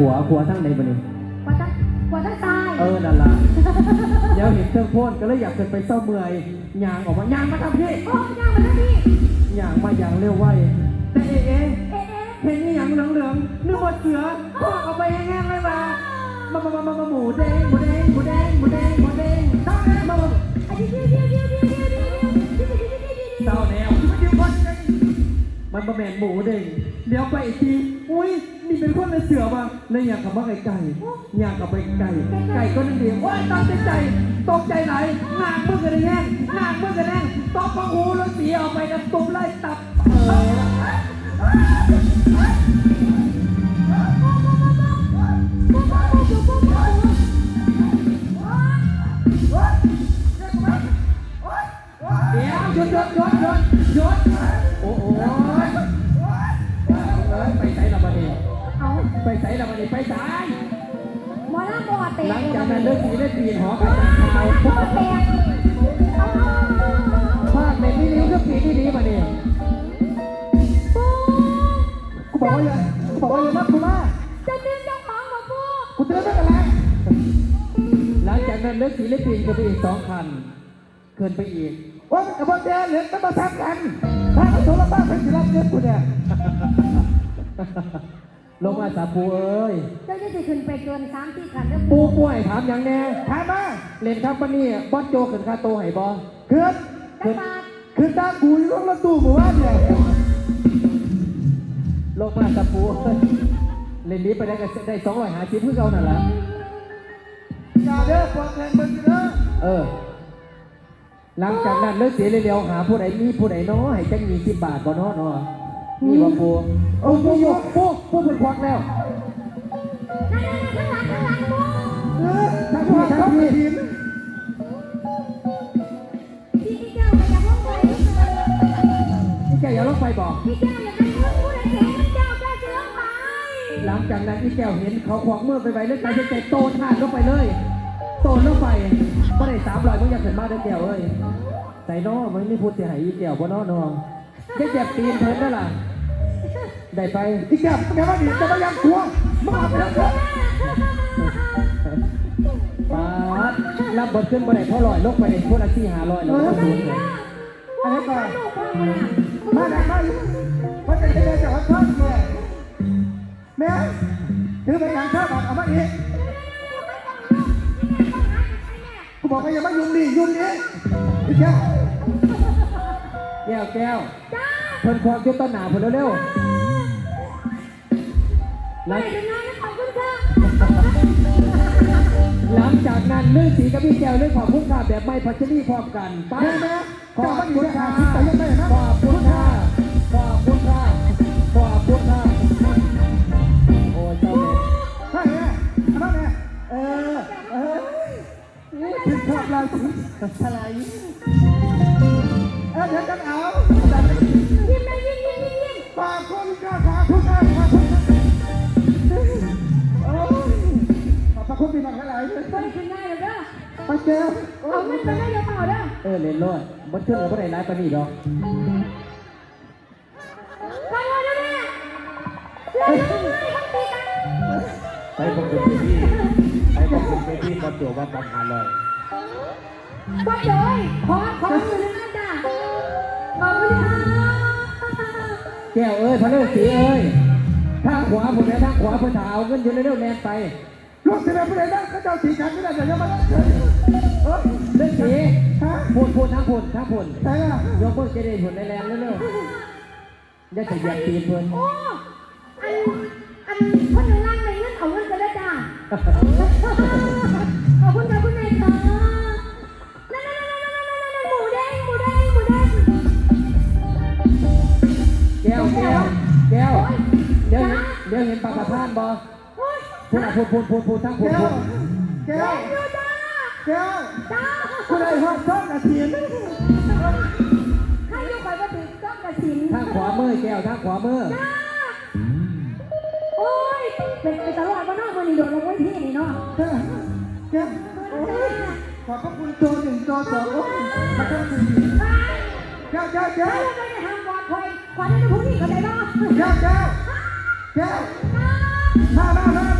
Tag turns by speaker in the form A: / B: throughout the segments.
A: ผัวหัวทั้งในบันนี้
B: กวตั้งหัวตั้งตาย
A: เออนั่นละเดี๋ยวเห็นเครื่องพ่นก็เลยอยากจะไปเต้าเมื่อยยางออกมายางมาทำพี่
B: โยยางมาแำพี่
A: ยางมายางเร็วไวแต่เอเอ
B: เอเอ
A: เห็นนี่ยางเหลืองเหลืองนึกว่าเสือพ่อเอาไปแห้งๆเลยมามามามามาหมูแดงหมูแดงหมูแดงหมูแดงหมูแดงต้องนะมา
B: อันนี้เดี๋ยวเดี๋ยวเดี๋ยวเดี๋ยวเดี๋ยวเดี๋ยวเดี๋ยวเศ
A: ร้าแล้วมันเป็นหมูแดงเดี๋ยวไปอีกที อุ้ยนี่เป็นคนในเสือมาเลยอยากกลับมาไก่ไก่อยากกลับไปไก่ไก่ก็นั่นเองโอ้ยตกใจตกใจไหนหนักมือกันแห้งหนักมือกันแห้งตบปังหูแล้วเสียออกไปกันตุบไล่ตับเออ ไปใส่ละบัดนี้ไปใส่
B: หมอลำบอดเตะ
A: หลังจากนั้นเลิกสีเลิกปีนหอกระจายข่าว
B: บอดเตะเอาเอาเอา
A: ภาคในที่นิ้วก็ปีที่นี้มาเนี่ย
B: ปู
A: กูบอกว่าอย่ากูบอกว่าอย่ารับกูมา
B: จะดึงเจ้าของมาปู
A: กูเตือนไม่กันแล้วหลังจากนั้นเลิกสีเลิกปีนก็ไปอีกสองคันเกินไปอีกว่ากับพ่อแกเหลือต้องมาทับกันถ้าเขาโทรมาเป็นสิรับเงินกูเนี่ย ลงมาสาปูเอ้ย
B: เจ้าจะสิขึ้นไปเกินสามที่ขันแล้ว
A: ปูป่วยถามอย่างแน่ถามมาเล่นครับวันนี้บอสโจขึ้นค่าโตวให้บอขึ้น
B: จะ
A: ขึ้น
B: ปาด
A: ขึ้นตากูอยู่รถตู้หมู่บ้านเนี่ยลงมาตะปูเล่นนี้ไปได้ก็ได้สองร้อยหาชิ้นเพื่อเขานั่นแหละ
C: อย่าเด้อฟังแทนมึงเด้อ
A: เออหลังจากนั้นเลิกเสียเร็วๆหาผู้ใดมีผู้ใดน้อให้จังมีสิบบาทบ่น้อน้ อมีบ่ปูโอ้ปูปูปูปูเป็นควักแล้ว
B: นั่นนั่นข้างหลังข้างหลังปู
C: เออทางว่าเขาไม่หิน
B: พี่พี่เจ้าไปยังห้องไป
A: นี่แกอย่าลงไปบอก
B: พี่เจ้อย่าไปพูดพูดอะไรเห็นเจ้าเจ้าเสือไป
A: หลังจากนั้นอีแก้วเห็นเขาควักมือไปไปเรื่องการจะใจโตท่านลงไปเลย โตลงไปก็ได้สามร้อยมึงอยากเห็นมากได้แก้วเอ้ยใส่น้อมันไม่พูดเสียหายอีแก้วบ่น้อน้องแค่เจ็บตีนเพิ่นนั่นล่ะ ได้ไป
C: อีกแก้วแกว่าดีจะมายังกลัวมึงเอาไปแล้วเถอะ
A: ปาดรับบทขึ้นบ่ได้เพราะลอยลงไปพูดอาชีหาลอยแล้วก็สูญเลย
C: อันนี้ก่อนมาไหนมาอยู่ว่าจะได้จะวัดท่านแม่แม่ถือไปยังชาบัตรเอามาอีกกูบอกว่าอย่ามายุ่งดิยุ่งดิอีกแก้ว
A: แก้วแก้วเพิ่นควักจุดต้นหนาเพิ่นเร็วๆ หลัง
B: ไม่เป็นไรนะขอบคุณค่ะ
A: หลังจากนั้นเรื่องสีกับพี่แก้วเรื่องของพุ่งค่าแบบไม่พัชรีพร้อมกันไป
C: แม่แม่
A: ขอ
C: เจ้า
A: บ
C: มันอ
A: คุ
C: ยู่
A: ณ
C: ใน
A: ค่ะ
C: หาทิศแต่ยังไม่นะ
A: ขอบคุณค่ะขอบคุณค่ะขอบคุณค่ะโอ้ยเจ้าแม่
C: ใช่แม่เอามาแม่เออเออถึงชอบเราถึงอะไรเออเดี๋ยวกันเอา
B: เลยไปขึ้นได้เลยเด้อ
C: ไปเจอ
B: เอาเงินไปได้เยอะเปล่าเด้อ
A: เออเล่นรอดบันขึ้นกับบ่ได้ร้ายปานนี้ดอก
B: ไปเลยนะแม่เลยเลยเขาตีกัน
D: ไปบอกคุณพี่ไปบอกคุณพี่ก็ตัวว่าปัญหาเลย
B: ก็เลยขอขอมือนึงนะจ้ะขอบคุณค่ะ
A: แก้วเอ้ยพระเลิศสีเอ้ยทางขวาผมแม่ทางขวาเพิ่นถาเอาเงินอยู่เร็วๆแลนไป
C: ลูกศิษย์ผู้ใดนั่งก็เจ้าสีกันไม่ได้แต่ยังมาเฉยเอ้ย
A: เลิศสี
C: ฮะ
A: พูดพูดทางพูดทางพูด
C: แต่อะ
A: ยกเพิ่นจะได้ผลในแรงเร็วๆอย่าจะเหยียบตีเพิ่น
B: โอ้อันอันคนหนึ่งล่างเลยเงินเอาเงินไปแล้วจ้ะขอบคุณค่ะคุณนายค่ะนั่นนั่นนั่นนั่นนั่นนั่นหมูแดงหมูแดงหมูแดง
A: แก้วแก้วแก้วเดี๋ยวเห็นเดี๋ยวเห็นปลาประทานบ
B: อ
A: พูดอะพูดพูดพูดพูดทางพูด
C: แก้
A: พู
C: ว
A: ด
C: แก้ว
B: อยู่จ้า
C: แก้ว
B: จ้า
C: ผู้ใดห้องชอบนาทีน
B: ให้ยกไปว่าถึงต้องกระสิน
A: ทางขวามือแก้วทางขวามือ
B: จ้าโอ้ยเป็นไปตลอดว่านอกมันนี่โดดลงไว้ที่นี่เนาะ
C: แก้วแก้วโอ้ยขอบพระคุณตัวหนึ่งตัวสองโอ้ยมาทั้งสี่แก้วแก้วแก้
B: ถ้าวเราไม่ได้ทำบอลคอยคอยได้พวกนี้ก็ได้เนาะ
C: แก้วแก้ว
A: แก้วมา
B: มามา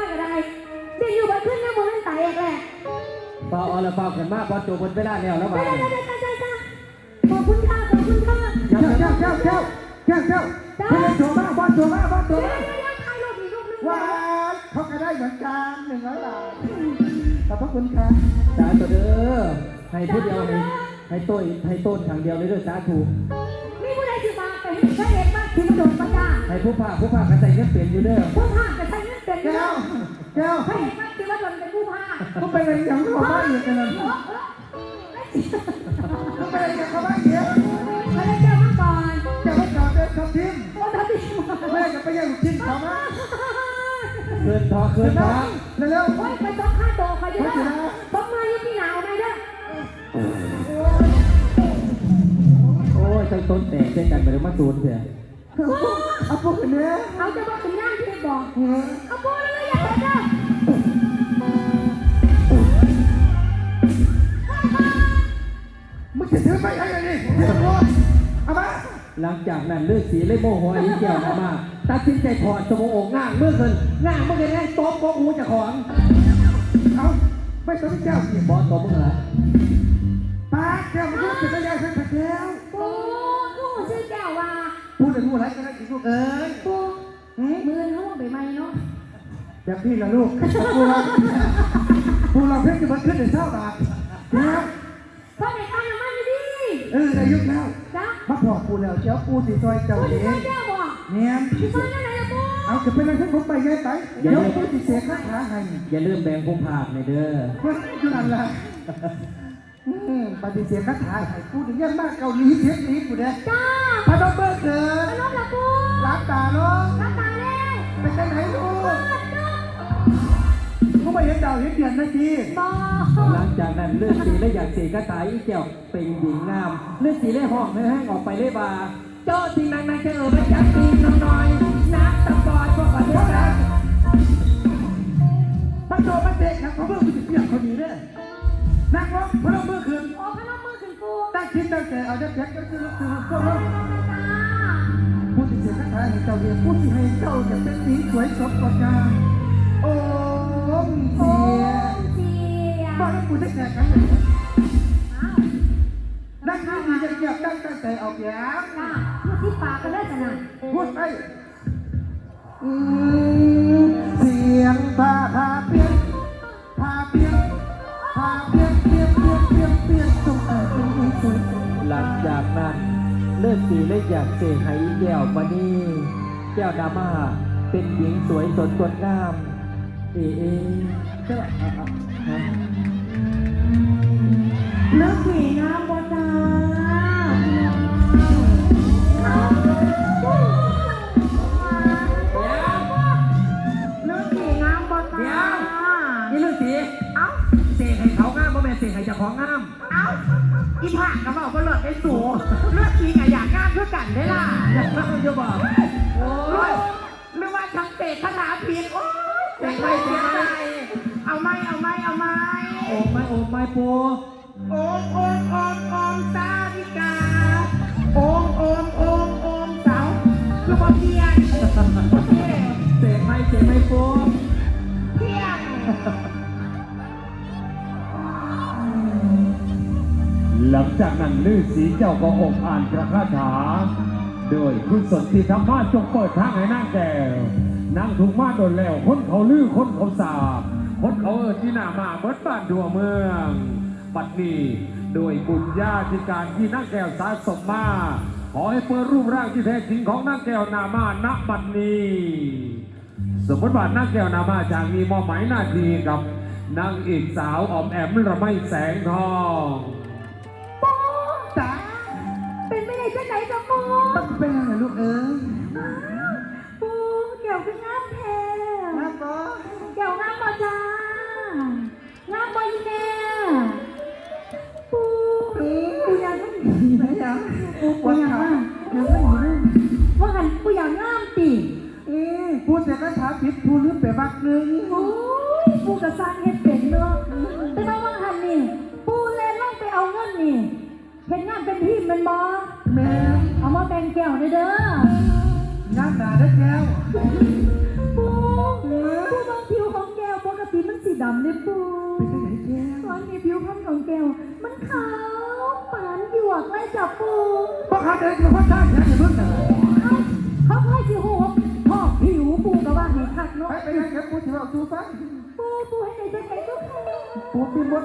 B: เป
A: ล่าเอาละเปล่ากันมากพอโจบคนเวลาแล้วแล้ว
B: ไป
A: มา
B: ไปไปไปไปไปขอบคุณค่ะขอบคุณค่ะ
C: แก้วแก้วแก้วแก้วแก้วแก้วเพื่อนโจมาบ้านโจมาบ้านโจ
B: เดี๋ยว
C: มา
B: เดี๋ยวเดี๋ยวถ่ายรูปอีกรูปนึง
C: ว้าวเขาก็ได้เหมือนกันหนึ่งร้อยบาทขอบพระคุณครับ
A: สาธุเด้อให้ผู้เดียวให้ให้ต้นให้ต้นทางเดียวเลยเด้อสาธุ
B: มีผู้ใดชื่อมาไปเห็นพระเอกมากที่มาโดนประจา
A: ให้ผู้ภาคผู้ภาคกระใส่เงินเปลี่ยนอยู่เด้อ
B: ผู้พาคกจะใช้เงินเป็นเงิ
C: แก้
B: น
C: วแก้ว
B: พระเอกมากที่าโดนเป็นผู้พาก
C: เขาเป็นอะไรอย่างเขาบ้านอยู่กันนั่นเขาเป็นอะไรอย่างเขาบ้านเยอะ
B: เขาได้เจอมาก่อนเจะ
C: มาจอดเดินขับทิ้ง
B: โอ้ทับทิม
C: แม่จะไปยังลูกชิ้นเขามา
A: เกินท้อเกินท้อ
C: เร็ว
B: โอ้ยไปต้องค่าตัวเขาอยู่เด้อต้องมายู่ที่หนาวไหมเด้อ
A: โอ้ยใส่ต้นแตกใส่กันไปเลยมาศูนเถอะ
C: เอาพวกนี้
B: เอาจะบอกถึงย่างที่บอกเอาโบเลยอย่าไมึ
C: งจะถือไปยังไงนี่เอามา
A: หลังจากนั้นเลือดสีเลยโมโหอีแก้วมามาตัดสินใจถอดสมองอกง่างเมื่อคืนง่างเมื่อคืนให้โต๊ะโป๊ะหูเจะของ
C: เอาไม่ต้องแก้วสิ
A: บอสตัวมึงเหรอ
C: ปาแก้วมันก็เป็นระยะเส้นแก้ว
B: โอ้กูชื่อแก้วว่า
C: พูดถึงพูดอะไรก็ได้อีกลูกเอ้ย
B: กูมือเขาไปไหมเนาะ
C: แบบพี่ละลูกพูดเราพูดเราเพิ่งจะมาขึ้นในเช้าบาทแล้ว
B: พ่อเด็กตายน้ำมันดี
C: เอออายุแล้ว
B: จ้ะ
C: มาพอกูแล้วเจ้าปูสิซอยเจ้า
B: กู
C: เอ
B: จะ
C: ง
B: แก้วบอก
C: เนี่ย
B: พี่ฟังยังไงล่ะกู
C: เอาจะเป็นอะไรที่ผมไปยัยไปเดี๋ยวปูสิเสียค่าขาให้
A: อย่าลืมแบ่งผู้ภาคในอยเด้อ
C: เพื่อนอยู่นั่นแหละอืมปฏิเสธค่าขาให้พูดถึงยังมากเกาหลีเสียงนี้กูเด้
B: จ้า
C: พนมเบอร์เกิด
B: ไปรถละกู
C: รับตาลูก
B: รับตาแล้ว
C: เป็นจังไหน ห็นดาวเห็นเดือนนะจี
B: บอก
A: หลังจากนั้นเลือดสีเลยอยากเสกกระต่ายอีแก้วเป็นหญิงงาม เลือดสีเลยห้องเลยให้ออกไปเลยบาเจ้าสิ่งนั้นนางจะเออไม่จักตีน้องน้อยนักตะกอนพวกประเทศนั้น
C: มันโดนมันเด็กนะเขาเบิ่งมันจะเปลี่ยนคนนี้เด้อนักร้องพนมเบอร์ขึ้น
B: โอ้พนมมือขึ้นกู
C: ตั้งคิดตั้งแต่เอาจะแพ็กก็คือคือก็
B: จ้า
C: พูดถึงเสียงคาถาให้เจ้าเรียนพูดที่ให้เจ้าจะเป็นสีสวยสดงดงามโอ้ มเสี
B: โอ้
C: ย
B: เสีย
C: บ้านกูได้แก่กันเลย
B: อ้าว
C: นั่งที่ดีจะเกียบตั้งตั้งแต่เอาเปียก
B: จ้าพูดที่ปากกันได้ขนาด
C: พูดไปอืมเสียงพาพาเปียกพาเปียกพาเปียกเปียกเปียกเปียกเปียกส่งแต่เป็นสวย
A: หลังจากนั้นเลือดสีเลยอยากเสกให้อีแก้วมานี่แก้วดามาเป็นหญิงสวยสดงดงาม เอเอใช่ป่ะอะอะฮะ
B: เลิกผีน้ำบจ้าเลิกผีน้ำบจ้า
A: นี่เลือดสีเอ้าเสกให้เขางามบ่แม่นเสกให้เจ้าของงาม
E: เอ้าอีผากกระบอกก็หลดได้สูงเลือดทีกับอยากงามเพื่อกันได้ล่ะ
A: อย่าเพิ่งจะบอกโอ้ย
E: หรือว่าทั้งเตะคาถาผิดโอ้ย เสียใจเสียใจเอาไหมเอาไหมเอาไหม
A: โอ้ไม่โอ้ไม่ปู
E: โอมโอมโอมโอมสาวิกาโอมโอมโอมโอมเสาคือพอเพียง
A: เสกไม่เสกไม่ปู
E: เพียง
D: หลังจากนั้นฤาษีเจ้าก็องอ่านพระคาถาโดยคุณสนติธรรมาจงเปิดทางให้นางแก้ว นางถูกมาโดนแล้ว คนเขาลือคนเขาสาบคนเขาเออที่หน้ามาเบิดบ้านดัวเมืองบัดนี้โดยบุญญาธิการที่นางแก้วสะสมมา ขอให้เปิดรูปร่างที่แท้จริงของนางแก้วนามาณบัดนี้ สมมติว่านางแก้วนามาจากมีมอบหมายหน้าที่กับนางเอกสาวออมแอมระไม่แสงทอง
B: ปู
C: จ้า
B: เป็นไม่ได้จะไหนกับ เกี่ยวกับงามแท้
C: นะบอ
B: เกี่ยวงามบ่จ้างามบ่ยีแม่ปูปูอยากมัน
C: ไหนยัง
B: ปูปูอยากว่าอยากว่าอยู่ว่าหันปูอยากงามติ
C: อืมพูดเสียคาถาผิดพูดลืมไปบักหนึ่ง
B: โอ้ยปูกระซานเฮ็ดเป็นเนาะแต่มาว่างหันนี่ปูเล่นลงไปเอาเงินนี่เห็นงานเป็นทีมเป็นบอ
C: แม่
B: เอามาแบ่งแก้วเด้อ เด้อ
C: งานหนาได้แก้ว
B: ปูปูบางผิวของแก้วปกติมันสีดำเลยปู
C: เป็นจังไหนแก้ว
B: ตอนนี้ผิวพันธุ์ของแก้วมันขาวปานหยวกเลยจับปู
C: เพราะเขาเดินอยู่ข้างทางอย่างนี้มึงน่ะ
B: เอ้าเขาค่อยสิหูพ่อผิวปูก็ว่าให้คักเนาะ
C: ไปไปนั่งกับกูที่เราดูฟัง
B: ปูปูให้ได้จังไงก็ค่ะ
C: ปูตีมด